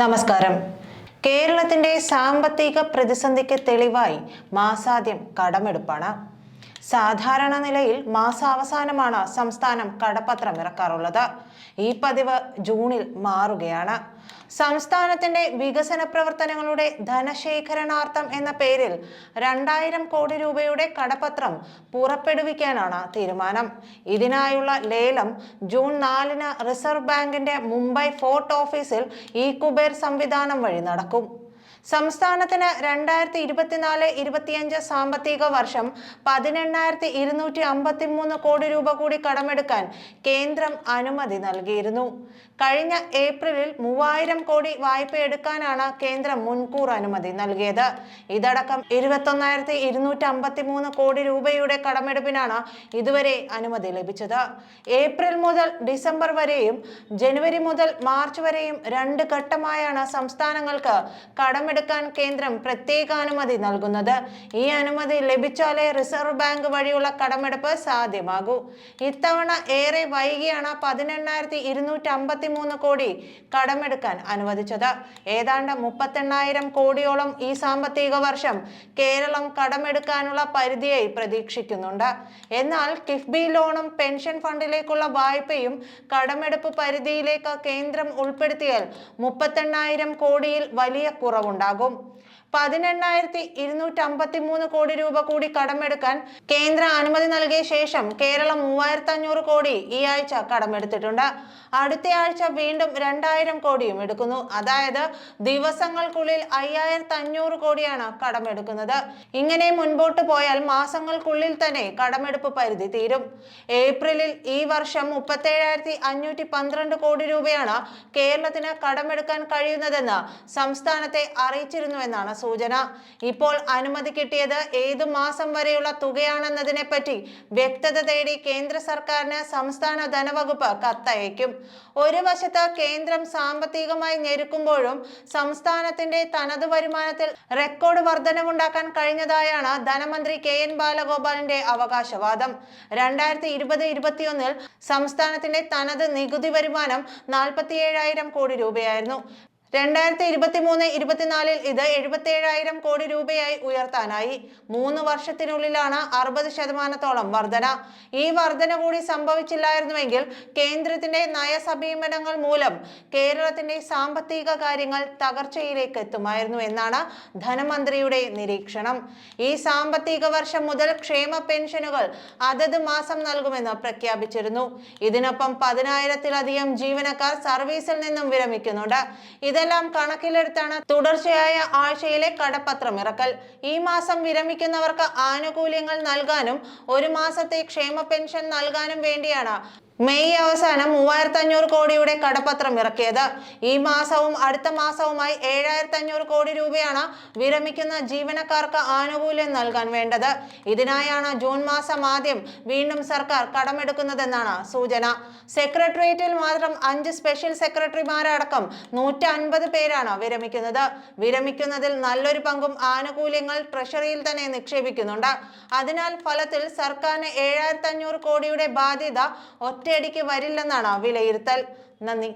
നമസ്കാരം. കേരളത്തിന്റെ സാമ്പത്തിക പ്രതിസന്ധിക്ക് തെളിവായി മാസാദ്യം കടമെടുപ്പാണ്. സാധാരണ നിലയിൽ മാസാവസാനമാണ് സംസ്ഥാനം കടപ്പത്രം ഇറക്കാറുള്ളത്. ഈ പതിവ് ജൂണിൽ മാറുകയാണ്. സംസ്ഥാനത്തിന്റെ വികസന പ്രവർത്തനങ്ങളുടെ ധനശേഖരണാർത്ഥം എന്ന പേരിൽ രണ്ടായിരം കോടി രൂപയുടെ കടപത്രം പുറപ്പെടുവിക്കാനാണ് തീരുമാനം. ഇതിനായുള്ള ലേലം ജൂൺ നാലിന് റിസർവ് ബാങ്കിന്റെ മുംബൈ ഫോർട്ട് ഓഫീസിൽ ഈ കുബേർ സംവിധാനം വഴി നടക്കും. സംസ്ഥാനത്തിന് രണ്ടായിരത്തി ഇരുപത്തിനാല് ഇരുപത്തിയഞ്ച് സാമ്പത്തിക വർഷം പതിനെണ്ണായിരത്തി ഇരുന്നൂറ്റി അമ്പത്തി മൂന്ന് കോടി രൂപ കൂടി കടമെടുക്കാൻ കേന്ദ്രം അനുമതി നൽകിയിരുന്നു. കഴിഞ്ഞ ഏപ്രിലിൽ മൂവായിരം കോടി വായ്പ എടുക്കാനാണ് കേന്ദ്രം മുൻകൂർ അനുമതി നൽകിയത്. ഇതടക്കം ഇരുപത്തൊന്നായിരത്തി ഇരുന്നൂറ്റി അമ്പത്തി മൂന്ന് കോടി രൂപയുടെ കടമെടുപ്പിനാണ് ഇതുവരെ അനുമതി ലഭിച്ചത്. ഏപ്രിൽ മുതൽ ഡിസംബർ വരെയും ജനുവരി മുതൽ മാർച്ച് വരെയും രണ്ട് ഘട്ടമായാണ് സംസ്ഥാനങ്ങൾക്ക് കടമെടുക്കാൻ കേന്ദ്രം പ്രത്യേക അനുമതി നൽകുന്നത്. ഈ അനുമതി ലഭിച്ചാലേ റിസർവ് ബാങ്ക് വഴിയുള്ള കടമെടുപ്പ് സാധ്യമാകൂ. ഇത്തവണ ഏറെ വൈകിയാണ് പതിനെണ്ണായിരത്തി ഇരുന്നൂറ്റി അമ്പത്തി മൂന്ന് കോടി കടമെടുക്കാൻ അനുവദിച്ചത്. ഏതാണ്ട് മുപ്പത്തെണ്ണായിരം കോടിയോളം ഈ സാമ്പത്തിക വർഷം കേരളം കടമെടുക്കാനുള്ള പരിധിയായി പ്രതീക്ഷിക്കുന്നുണ്ട്. എന്നാൽ കിഫ്ബി ലോണും പെൻഷൻ ഫണ്ടിലേക്കുള്ള വായ്പയും കടമെടുപ്പ് പരിധിയിലേക്ക് കേന്ദ്രം ഉൾപ്പെടുത്തിയാൽ മുപ്പത്തെണ്ണായിരം കോടിയിൽ വലിയ உண்டாகும் പതിനെണ്ണായിരത്തി ഇരുന്നൂറ്റി അമ്പത്തി മൂന്ന് കോടി രൂപ കൂടി കടമെടുക്കാൻ കേന്ദ്ര അനുമതി നൽകിയ ശേഷം കേരളം മൂവായിരത്തി അഞ്ഞൂറ് കോടി ഈ ആഴ്ച കടമെടുത്തിട്ടുണ്ട്. അടുത്ത ആഴ്ച വീണ്ടും രണ്ടായിരം കോടിയും എടുക്കുന്നു. അതായത് ദിവസങ്ങൾക്കുള്ളിൽ അയ്യായിരത്തി അഞ്ഞൂറ് കോടിയാണ് കടമെടുക്കുന്നത്. ഇങ്ങനെ മുൻപോട്ട് പോയാൽ മാസങ്ങൾക്കുള്ളിൽ തന്നെ കടമെടുപ്പ് പരിധി തീരും. ഏപ്രിലിൽ ഈ വർഷം മുപ്പത്തേഴായിരത്തി അഞ്ഞൂറ്റി പന്ത്രണ്ട് കോടി രൂപയാണ് കേരളത്തിന് കടമെടുക്കാൻ കഴിയുന്നതെന്ന് സംസ്ഥാനത്തെ അറിയിച്ചിരുന്നുവെന്നാണ് സൂചന. ഇപ്പോൾ അനുമതി കിട്ടിയത് ഏതു മാസം വരെയുള്ള തുകയാണെന്നതിനെ പറ്റി വ്യക്തത തേടി കേന്ദ്ര സർക്കാരിന് സംസ്ഥാന ധനവകുപ്പ് കത്തയക്കും. ഒരു വശത്ത് കേന്ദ്രം സാമ്പത്തികമായി ഞെരുക്കുമ്പോഴും സംസ്ഥാനത്തിന്റെ തനത് വരുമാനത്തിൽ റെക്കോർഡ് വർധനവുണ്ടാക്കാൻ കഴിഞ്ഞതായാണ് ധനമന്ത്രി കെ എൻ ബാലഗോപാലിന്റെ അവകാശവാദം. രണ്ടായിരത്തി ഇരുപത് ഇരുപത്തിയൊന്നിൽ സംസ്ഥാനത്തിന്റെ തനത് നികുതി വരുമാനം നാൽപ്പത്തിയേഴായിരം കോടി രൂപയായിരുന്നു. രണ്ടായിരത്തി ഇരുപത്തി മൂന്ന് ഇരുപത്തിനാലിൽ ഇത് എഴുപത്തിയേഴായിരം കോടി രൂപയായി ഉയർത്താനായി. മൂന്ന് വർഷത്തിനുള്ളിലാണ് അറുപത് ശതമാനത്തോളം വർധന. ഈ വർധന കൂടി സംഭവിച്ചില്ലായിരുന്നുവെങ്കിൽ കേന്ദ്രത്തിന്റെ നയസമീപനങ്ങൾ മൂലം കേരളത്തിന്റെ സാമ്പത്തിക കാര്യങ്ങൾ തകർച്ചയിലേക്ക് എത്തുമായിരുന്നു എന്നാണ് ധനമന്ത്രിയുടെ നിരീക്ഷണം. ഈ സാമ്പത്തിക വർഷം മുതൽ ക്ഷേമ പെൻഷനുകൾ അതത് മാസം നൽകുമെന്ന് പ്രഖ്യാപിച്ചിരുന്നു. ഇതിനൊപ്പം പതിനായിരത്തിലധികം ജീവനക്കാർ സർവീസിൽ നിന്നും വിരമിക്കുന്നുണ്ട്. ഇതെല്ലാം കണക്കിലെടുത്താണ് തുടർച്ചയായ ആഴ്ചയിലെ കടപ്പത്രം ഇറക്കൽ. ഈ മാസം വിരമിക്കുന്നവർക്ക് ആനുകൂല്യങ്ങൾ നൽകാനും ഒരു മാസത്തെ ക്ഷേമ പെൻഷൻ നൽകാനും വേണ്ടിയാണ് മെയ് അവസാനം മൂവായിരത്തി അഞ്ഞൂറ് കോടിയുടെ കടപ്പത്രം ഇറക്കിയത്. ഈ മാസവും അടുത്ത മാസവുമായി ഏഴായിരത്തി അഞ്ഞൂറ് കോടി രൂപയാണ് വിരമിക്കുന്ന ജീവനക്കാർക്ക് ആനുകൂല്യം നൽകാൻ വേണ്ടത്. ഇതിനായാണ് ജൂൺ മാസം ആദ്യം വീണ്ടും സർക്കാർ കടമെടുക്കുന്നതെന്നാണ് സൂചന. സെക്രട്ടേറിയറ്റിൽ മാത്രം അഞ്ച് സ്പെഷ്യൽ സെക്രട്ടറിമാരടക്കം നൂറ്റി അൻപത് പേരാണ് വിരമിക്കുന്നത്. വിരമിക്കുന്നതിൽ നല്ലൊരു പങ്കും ആനുകൂല്യങ്ങൾ ട്രഷറിയിൽ തന്നെ നിക്ഷേപിക്കുന്നുണ്ട്. അതിനാൽ ഫലത്തിൽ സർക്കാരിന് ഏഴായിരത്തി അഞ്ഞൂറ് കോടിയുടെ ബാധ്യത ഒറ്റയടിക്ക് വരില്ലെന്നാണ് വിലയിരുത്തൽ. നന്ദി.